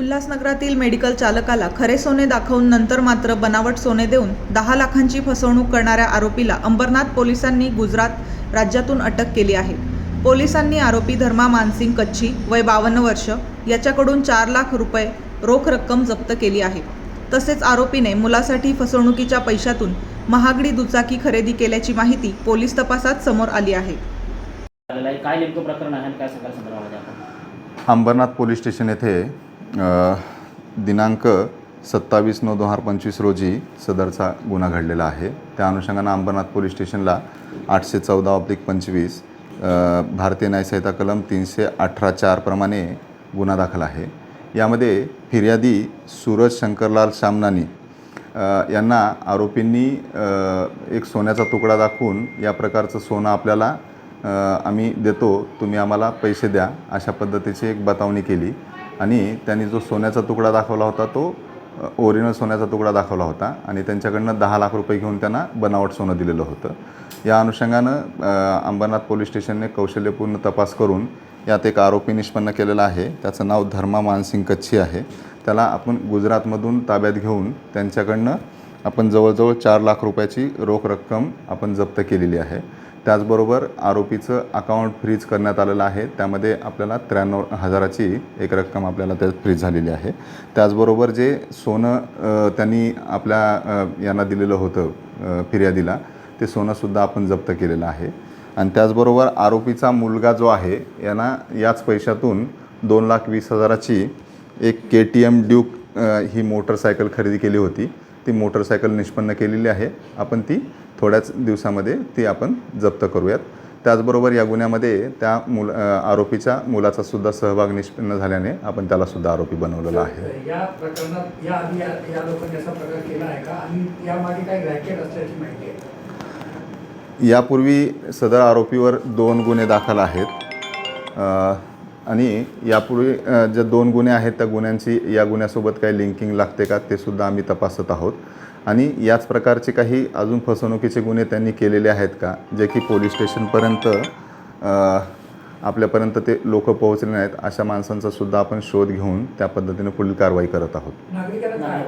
उल्हासनगरातील medical चालकाला खरे सोने दाखवून नंतर मात्र बनावट सोने देऊन दहा लाखांची फसवणूक करणाऱ्या आरोपीला अंबरनाथ पोलिसांनी गुजरात राज्यातून अटक केली आहे. पोलिसांनी आरोपी धर्मा मानसिंग कच्छी वय बावन्न वर्ष याच्याकडून चार लाख रुपये रोख रक्कम जप्त केली आहे. तसेच आरोपीने मुलासाठी फसवणुकीच्या पैशातून महागडी दुचाकी खरेदी केल्याची माहिती पोलीस तपासात समोर आली आहे. काय नेमकं प्रकरण आहे काय अंबरनाथ पोलीस स्टेशन येथे दिनांक सत्तावीस नऊ दोन हजार पंचवीस रोजी सदरचा गुन्हा घडलेला आहे. त्या अनुषंगानं अंबरनाथ पोलीस स्टेशनला आठशे चौदा ऑब्लिक पंचवीस भारतीय न्यायसंहिता कलम तीनशे अठरा चारप्रमाणे गुन्हा दाखल आहे. यामध्ये फिर्यादी सूरज शंकरलाल शामनानी यांना आरोपींनी एक सोन्याचा तुकडा दाखवून या प्रकारचं सोनं आपल्याला आम्ही देतो तुम्ही आम्हाला पैसे द्या अशा पद्धतीची एक बतावणी केली. आणि त्यांनी जो सोन्याचा तुकडा दाखवला होता तो ओरिजिनल सोन्याचा तुकडा दाखवला होता आणि त्यांच्याकडनं दहा लाख रुपये घेऊन त्यांना बनावट सोनं दिलेलं होतं. या अनुषंगानं अंबरनाथ पोलीस स्टेशनने कौशल्यपूर्ण तपास करून यात एक आरोपी निष्पन्न केलेला आहे. त्याचं नाव धर्मा मानसिंग कच्छी आहे. त्याला आपण गुजरातमधून ताब्यात घेऊन त्यांच्याकडनं आपण जवळजवळ चार लाख रुपयाची रोख रक्कम आपण जप्त केलेली आहे. त्याचबरोबर आरोपीचं अकाउंट फ्रीज करण्यात आलेलं आहे. त्यामध्ये आपल्याला त्र्याण्णव हजाराची एक रक्कम आपल्याला त्यात फ्रीज झालेली आहे. त्याचबरोबर जे सोनं त्यांनी आपल्या यांना दिलेलं होतं फिर्यादीला ते सोनंसुद्धा आपण जप्त केलेलं आहे. आणि त्याचबरोबर आरोपीचा मुलगा जो आहे यांना याच पैशातून दोन लाख वीस हजाराची एक के टी एम ड्यूक ही मोटरसायकल खरेदी केली होती. ती मोटरसायकल निष्पन्न केलेली आहे. आपण ती थोड्याच दिवसामध्ये ती आपण जप्त करूयात. त्याचबरोबर या गुन्ह्यामध्ये त्या मुल आरोपीच्या मुलाचा सुद्धा सहभाग निष्पन्न झाल्याने आपण त्याला सुद्धा आरोपी बनवलेला आहे. या प्रकरणात या आधी या लोकांनी असा प्रकार केला आहे का? आणि यामागे काही रॅकेट असल्याची माहिती आहे. यापूर्वी सदर आरोपीवर दोन गुन्हे दाखल आहेत. आणि यापूर्वी अ, जे दोन गुन्हे आहेत त्या गुन्ह्यांची या गुन्ह्यासोबत काही लिंकिंग लागते का ते सुद्धा आम्ही तपासत आहोत. आणि याच प्रकारचे काही अजून फसवणुकीचे गुन्हे त्यांनी केलेले आहेत का? जे की पोलीस स्टेशनपर्यंत आपल्यापर्यंत ते लोक पोहोचले नाहीत अशा माणसांचा सुद्धा आपण शोध घेऊन त्या पद्धतीने पुढील कारवाई करत आहोत. नागरिकांना काय